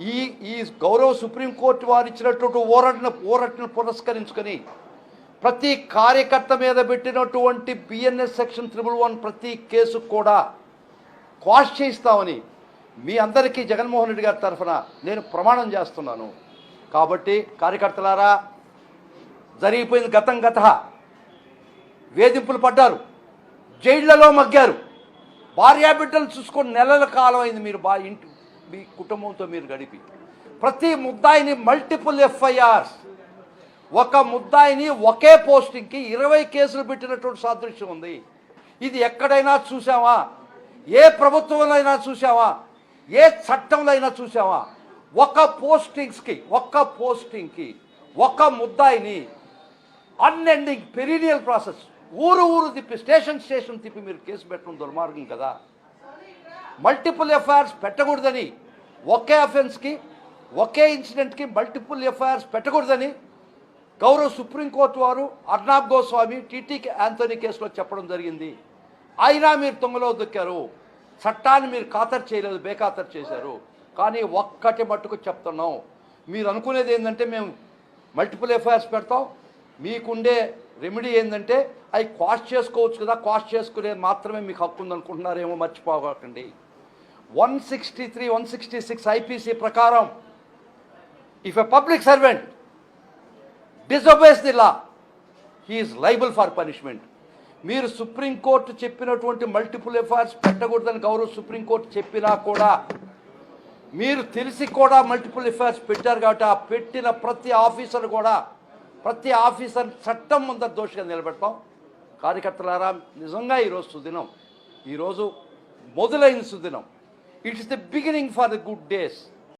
ఈ ఈ గౌరవ సుప్రీంకోర్టు వారు ఇచ్చినటువంటి ఊరటను ఊరటను పురస్కరించుకొని ప్రతి కార్యకర్త మీద పెట్టినటువంటి బిఎన్ఎస్ సెక్షన్ త్రిబుల్ వన్ ప్రతి కేసు కూడా క్వాష్ చేయిస్తామని మీ అందరికీ జగన్మోహన్ రెడ్డి గారి తరఫున నేను ప్రమాణం చేస్తున్నాను. కాబట్టి కార్యకర్తలారా జరిగిపోయింది గతం గత. వేధింపులు పడ్డారు జైళ్ళలో మగ్గారు. భార్యాబిడ్డలు చూసుకొని నెలల కాలం అయింది మీరు బా ఇంటి మీ కుటుంబంతో మీరు గడిపి. ప్రతి ముద్దాయిని మల్టిపుల్ ఎఫ్ఐఆర్స్ ఒక ముద్దాయిని ఒకే పోస్టింగ్కి ఇరవై కేసులు పెట్టినటువంటి సాదృశ్యం ఉంది. ఇది ఎక్కడైనా చూసావా ఏ ప్రభుత్వంలో అయినా చూసావా ఏ చట్టంలో అయినా చూసావా ఒక పోస్టింగ్స్కి ఒక్క పోస్టింగ్కి ఒక ముద్దాయిని అన్ఎండింగ్ పెరీనియల్ ప్రాసెస్ ఊరు ఊరు తిప్పి స్టేషన్ స్టేషన్ తిప్పి మీరు కేసు పెట్టడం దుర్మార్గం కదా. మల్టిపుల్ ఎఫ్ఐఆర్స్ పెట్టకూడదని ఒకే అఫెన్స్కి ఒకే ఇన్సిడెంట్కి మల్టిపుల్ ఎఫ్ఐఆర్స్ పెట్టకూడదని గౌరవ సుప్రీంకోర్టు వారు అర్నాబ్ గోస్వామి టీటీకి యాంథోనీ కేసులో చెప్పడం జరిగింది. అయినా మీరు తొంగలో దొక్కారు. చట్టాన్ని మీరు ఖాతరు చేయలేదు బేఖాతరు చేశారు. కానీ ఒక్కటి మట్టుకు చెప్తున్నాం. మీరు అనుకునేది ఏంటంటే మేము మల్టిపుల్ ఎఫ్ఐఆర్స్ పెడతాం. మీకుండే రెమెడీ ఏంటంటే అవి క్వాస్ట్ చేసుకోవచ్చు కదా క్వాష్ చేసుకునే మాత్రమే మీకు హక్కు ఉందనుకుంటున్నారేమో మర్చిపోకండి. One sixty three one sixty six IPC ప్రకారం if a public servant disobeys the law he is liable for punishment మీరు సుప్రీంకోర్టు చెప్పినటువంటి మల్టిపుల్ ఎఫ్ఐఆర్స్ పెట్టకూడదని గౌరవ సుప్రీంకోర్టు చెప్పినా కూడా మీరు తెలిసి కూడా మల్టిపుల్ ఎఫ్ఐఆర్స్ పెట్టారు కాబట్టి ఆ పెట్టిన ప్రతి ఆఫీసర్ కూడా ప్రతి ఆఫీసర్ చట్టం ముందర దోషిగా నిలబెడతాం. కార్యకర్తలారా నిజంగా ఈరోజు సుదినం. ఈరోజు మొదలైన సుదినం. It is the beginning for the good days.